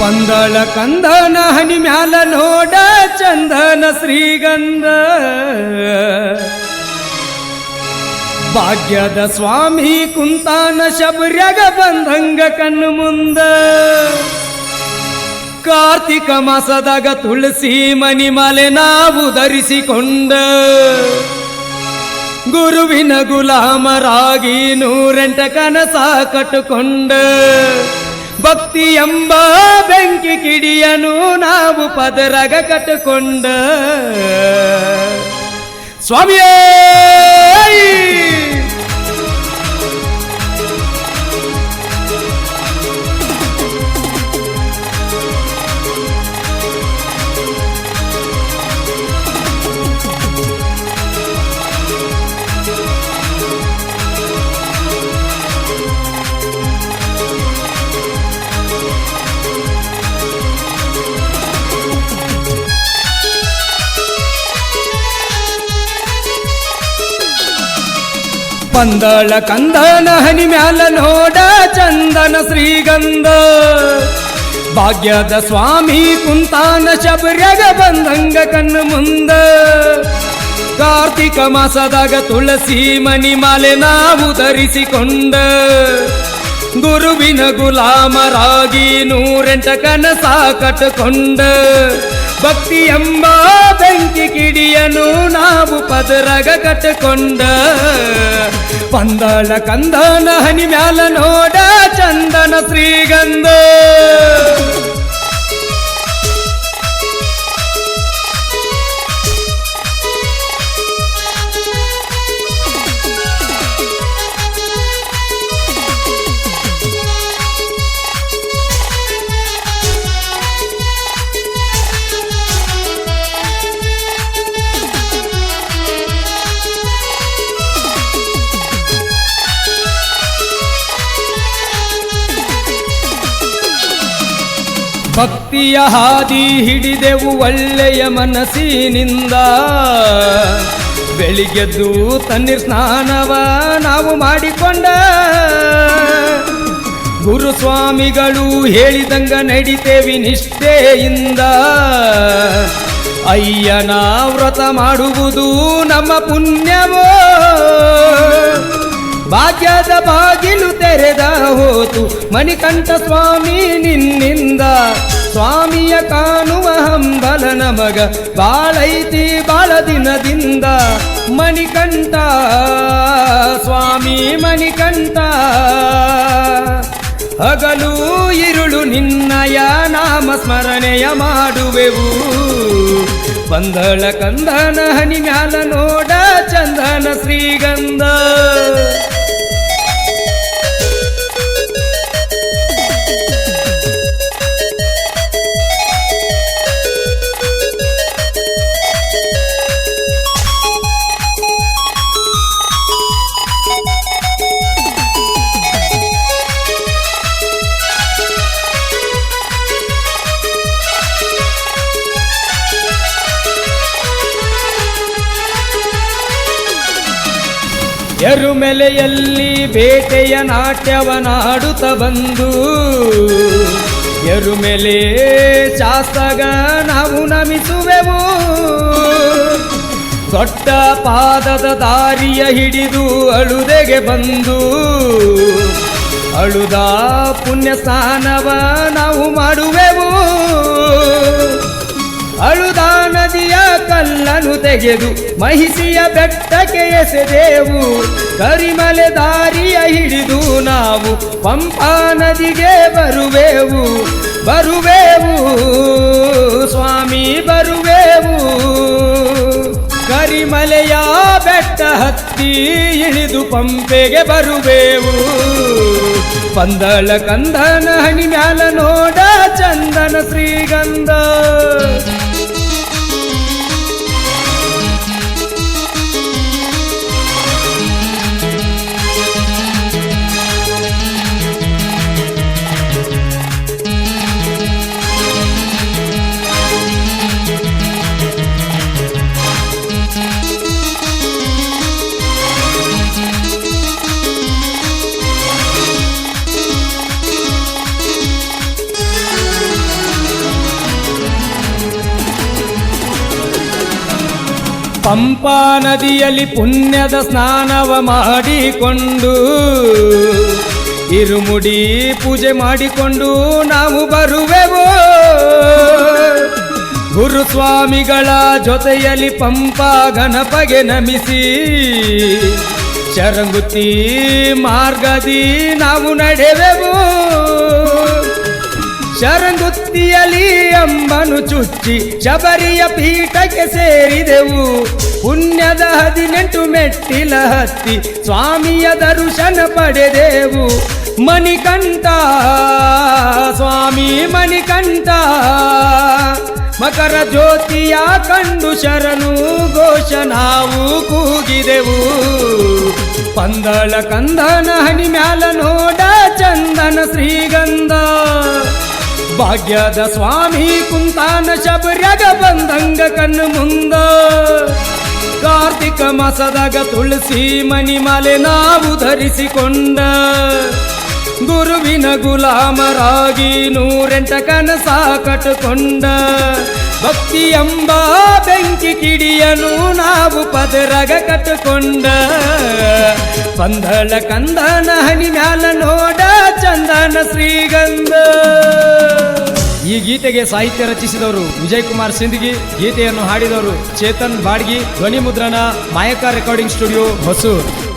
ಪಂದಳ ಕಂದನ ಹನಿ ಮ್ಯಾಲ ನೋಡ ಚಂದನ ಶ್ರೀಗಂಧ. ಭಾಗ್ಯದ ಸ್ವಾಮಿ ಕುಂತಾನ ಶಬರ್ಯಗ ಬಂದಂಗ ಕಣ್ಣು ಮುಂದ. ಕಾರ್ತಿಕ ಮಾಸದಾಗ ತುಳಸಿ ಮನಿ ಮಾಲೆ ನಾವು ಧರಿಸಿಕೊಂಡ. ಗುರುವಿನ ಗುಲಾಮರಾಗಿ ನೂರೆಂಟ ಕನಸ ಕಟ್ಟುಕೊಂಡ. ಭಕ್ತಿ ಎಂಬ ಬೆಂಕಿ ಕಿಡಿಯನು ನಾವು ಪದರಗ ಕಟ್ಟಿಕೊಂಡ. ಸ್ವಾಮಿಯೇ! ಪಂದಳ ಕಂದನ ಹನಿ ಮ್ಯಾಲ ನೋಡ ಚಂದನ ಶ್ರೀಗಂಧ. ಭಾಗ್ಯದ ಸ್ವಾಮಿ ಕುಂತಾನ ಶಬರ್ಯಗ ಬಂದಂಗ ಕಣ್ಣು ಮುಂದ. ಕಾರ್ತಿಕ ಮಾಸದಾಗ ತುಳಸಿ ಮಣಿ ಮಾಲೆ ನಾವು ಧರಿಸಿಕೊಂಡ. ಗುರುವಿನ ಗುಲಾಮರಾಗಿ ನೂರೆಂಟ ಕನಸ ಕಟ್ಟುಕೊಂಡ. ಭಕ್ತಿ ಎಂಬ ಬೆಂಕಿ ಕಿಡಿಯನು ನಾವು ಪದರಗ ಕಟ್ಟುಕೊಂಡ. ಪಂದಳ ಕಂದನ ಹನಿ ಮ್ಯಾಲ ನೋಡ ಚಂದನ ಶ್ರೀಗಂಧ. ಭಕ್ತಿಯ ಹಾದಿ ಹಿಡಿದೆವು ಒಳ್ಳೆಯ ಮನಸ್ಸಿನಿಂದ. ಬೆಳಿಗ್ಗೆದ್ದು ತಣ್ಣೀರ್ ಸ್ನಾನವ ನಾವು ಮಾಡಿಕೊಂಡ. ಗುರುಸ್ವಾಮಿಗಳು ಹೇಳಿದಂಗ ನಡಿತೇವಿ ನಿಷ್ಠೆಯಿಂದ. ಅಯ್ಯನ ವ್ರತ ಮಾಡುವುದು ನಮ್ಮ ಪುಣ್ಯವೋ. ಭಾಗ್ಯದ ಬಾಗಿಲು ತೆರೆದ ಹೋತು. ಮಣಿಕಂಠ ಸ್ವಾಮಿ ನಿನ್ನಿಂದ ಸ್ವಾಮಿಯ ಕಾಣುವ ಹಂಬಲ ನಮಗ ಬಾಳೈತಿ ಬಾಳ ದಿನದಿಂದ. ಮಣಿಕಂಠ ಸ್ವಾಮಿ ಮಣಿಕಂಠ ಹಗಲು ಇರುಳು ನಿನ್ನಯ ನಾಮ ಸ್ಮರಣೆಯ ಮಾಡುವೆವು. ಬಂದಳ ಕಂದನ ಹನಿ ಮ್ಯಾಲ ನೋಡ ಚಂದನ ಶ್ರೀಗಂಧ. ಎರುಮೆಲೆಯಲ್ಲಿ ಬೇಟೆಯ ನಾಟ್ಯವನಾಡುತ್ತ ಬಂದು, ಎರುಮೆಲೆ ಶಾಸಗ ನಾವು ನಮಿಸುವೆವು. ದೊಡ್ಡ ಪಾದದ ದಾರಿಯ ಹಿಡಿದು ಅಳುದೆಗೆ ಬಂದು, ಅಳುದ ಪುಣ್ಯ ಸ್ನಾನವ ನಾವು ಮಾಡುವೆವು. ಅಳುದ ನದಿಯ ಕಲ್ಲನ್ನು ತೆಗೆದು ಮಹಿಷಿಯ ಬೆಟ್ಟಕ್ಕೆ ಎಸೆದೆವು. ಕರಿಮಲೆ ದಾರಿಯ ಹಿಡಿದು ನಾವು ಪಂಪಾ ನದಿಗೆ ಬರುವೆವು. ಬರುವೆವು, ಸ್ವಾಮಿ, ಬರುವೆವು. ಕರಿಮಲೆಯ ಬೆಟ್ಟ ಹತ್ತಿ ಇಳಿದು ಪಂಪೆಗೆ ಬರುವೆವು. ಪಂದಳ ಕಂದನ ಹಣಿ ಮ್ಯಾಲ ನೋಡ ಚಂದನ ಶ್ರೀಗಂಧ. ಪಂಪಾ ನದಿಯಲ್ಲಿ ಪುಣ್ಯದ ಸ್ನಾನವ ಮಾಡಿಕೊಂಡು ಇರುಮುಡಿ ಪೂಜೆ ಮಾಡಿಕೊಂಡು ನಾವು ಬರುವೆವು. ಗುರುಸ್ವಾಮಿಗಳ ಜೊತೆಯಲ್ಲಿ ಪಂಪಾ ಗಣಪಗೆ ನಮಿಸಿ ಚರಂಗುತ್ತಿ ಮಾರ್ಗದಿ ನಾವು ನಡೆವೆವು. ಶರಂಗುತ್ತಿಯಲಿ ಅಂಬನು ಚುಚ್ಚಿ ಶಬರಿಯ ಪೀಠಕ್ಕೆ ಸೇರಿದೆವು. ಪುಣ್ಯದ ಹದಿನೆಂಟು ಮೆಟ್ಟಿಲ ಹತ್ತಿ ಸ್ವಾಮಿಯ ದರ್ಶನ ಪಡೆದೆವು. ಮಣಿಕಂತ ಸ್ವಾಮಿ ಮಣಿಕಂತ ಮಕರ ಜ್ಯೋತಿಯ ಕಂಡು ಶರಣು ಘೋಷ ನಾವು ಕೂಗಿದೆವು. ಪಂದಳ ಕಂದನ ಹಣಿ ಮ್ಯಾಲ ನೋಡ ಚಂದನ ಶ್ರೀಗಂಧ. ಭಾಗ್ಯದ ಸ್ವಾಮಿ ಕುಂತಾನ ಶಬರ್ಯಗ ಬಂದಂಗ ಕಣ್ಣು ಮುಂದ. ಕಾರ್ತಿಕ ಮಾಸದಾಗ ತುಳಸಿ ಮಣಿಮಾಲೆ ನಾವು ಧರಿಸಿಕೊಂಡ. ಗುರುವಿನ ಗುಲಾಮರಾಗಿ ನೂರೆಂಟ ಕನಸ ಕಟ್ಟುಕೊಂಡ. ಭಕ್ತಿ ಎಂಬ ಬೆಂಕಿ ಕಿಡಿಯನು ನಾವು ಪದರಗ ಕಟ್ಟುಕೊಂಡ. ಪಂದಳ ಕಂದನ ಹನಿ ಮ್ಯಾಲ ನೋಡ ಚಂದನ ಶ್ರೀಗಂಧ. ಈ ಗೀತೆಗೆ ಸಾಹಿತ್ಯ ರಚಿಸಿದವರು ವಿಜಯ್ ಕುಮಾರ್ ಸಿಂದಗಿ, ಗೀತೆಯನ್ನು ಹಾಡಿದವರು ಚೇತನ್ ಬಾಡ್ಗಿ ಧ್ವನಿ ಮುದ್ರಣ ಮಾಯಕ ರೆಕಾರ್ಡಿಂಗ್ ಸ್ಟುಡಿಯೋ ಹೊಸೂರು.